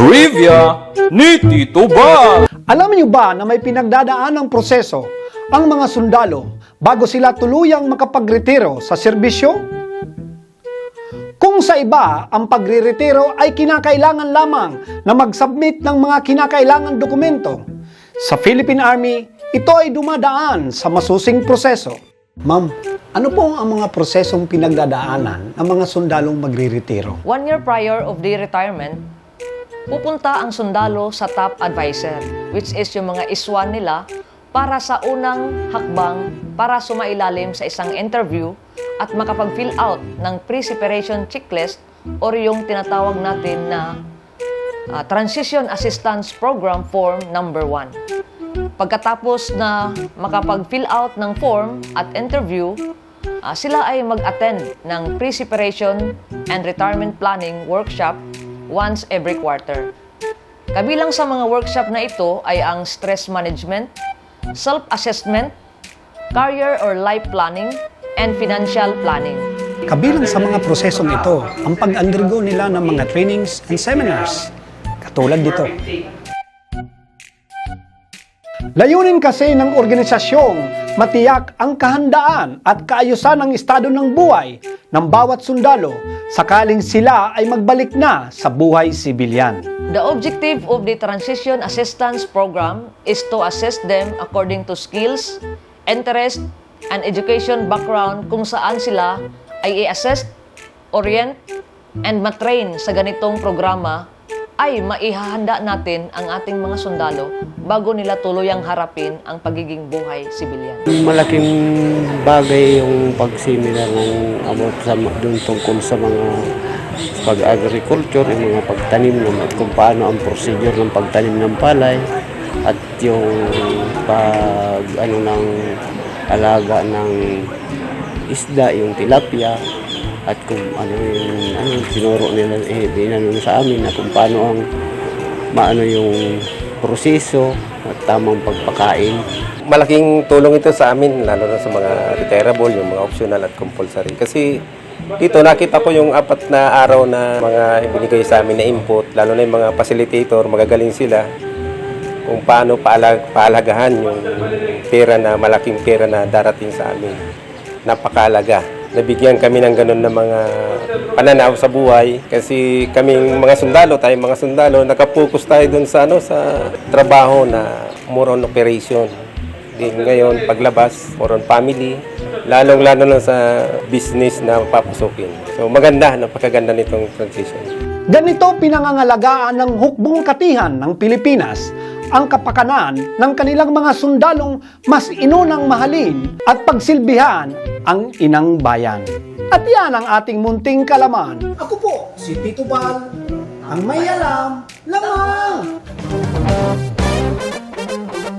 Trivia ni Tito Bal! Alam niyo ba na may pinagdadaan ng proseso ang mga sundalo bago sila tuluyang makapagretiro sa serbisyo? Kung sa iba, ang pagriretiro ay kinakailangan lamang na mag-submit ng mga kinakailangan dokumento. Sa Philippine Army, ito ay dumadaan sa masusing proseso. Ma'am, ano po ang mga prosesong pinagdadaanan ng mga sundalong magriretiro? One year prior of the retirement, pupunta ang sundalo sa top advisor, which is yung mga iswan nila para sa unang hakbang para sumailalim sa isang interview at makapag-fill out ng pre-separation checklist or yung tinatawag natin na ah, Transition Assistance Program Form Number 1. Pagkatapos na makapag-fill out ng form at interview, ah, sila ay mag-attend ng pre-separation and retirement planning workshop once every quarter. Kabilang sa mga workshop na ito ay ang stress management, self-assessment, career or life planning, and financial planning. Kabilang sa mga prosesong ito, ang pag-undergo nila ng mga trainings and seminars. Katulad dito. Layunin kasi ng organisasyong matiyak ang kahandaan at kaayusan ng estado ng buhay ng bawat sundalo sakaling sila ay magbalik na sa buhay sibilyan. The objective of the Transition Assistance Program is to assess them according to skills, interest, and education background kung saan sila ay i-assess, orient, and matrain sa ganitong programa ay maihahanda natin ang ating mga sundalo bago nila tuluyang harapin ang pagiging buhay sibilyan. Malaking bagay yung pagsimila ng about sa doon tungkol sa mga pag-agriculture, yung mga pagtanim ng at kung paano ang procedure ng pagtanim ng palay at yung pag ano ng alaga ng isda, yung tilapia at kung ano yung ano tinuro nila eh dinano sa amin na kung paano ang maano yung proseso at tamang pagpakain malaking tulong ito sa amin, lalo na sa mga retirable, yung mga optional at compulsory. Kasi dito nakita ko yung apat na araw na mga ibinigay sa amin na input, lalo na yung mga facilitator, magagaling sila kung paano paalag, paalagahan yung pera na malaking pera na darating sa amin. Napakalaga. Nabigyan kami ng ganun na mga pananaw sa buhay kasi kaming mga sundalo, tayong mga sundalo, nakapokus tayo dun sa, ano, sa trabaho na more on operation. Di ngayon, paglabas, more on family, lalong-lalo na sa business na papasukin. So maganda, napakaganda nitong transition. Ganito pinangangalagaan ng hukbong katihan ng Pilipinas ang kapakanan ng kanilang mga sundalong mas inunang mahalin at pagsilbihan ang inang bayan. At yan ang ating munting kalaman. Ako po, si Tito Bal, ang may alam lamang.